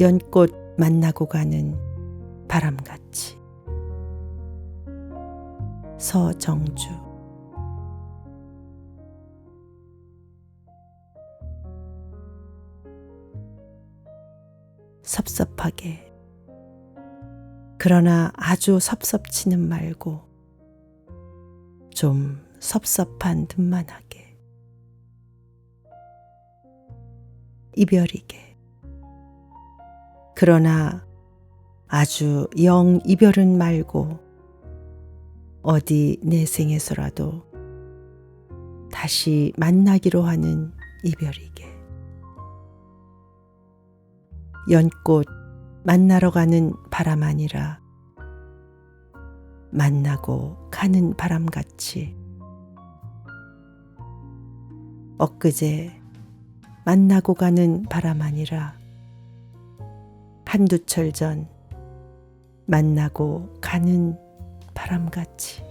연꽃 만나고 가는 바람같이. 서정주. 섭섭하게. 그러나 아주 섭섭지는 말고 좀 섭섭한 듯만 하게. 이별이게 그러나 아주 영 이별은 말고 어디 내 생에서라도 다시 만나기로 하는 이별이게. 연꽃 만나러 가는 바람 아니라 만나고 가는 바람같이 엊그제 만나고 가는 바람 아니라 한두 철 전 만나고 가는 바람같이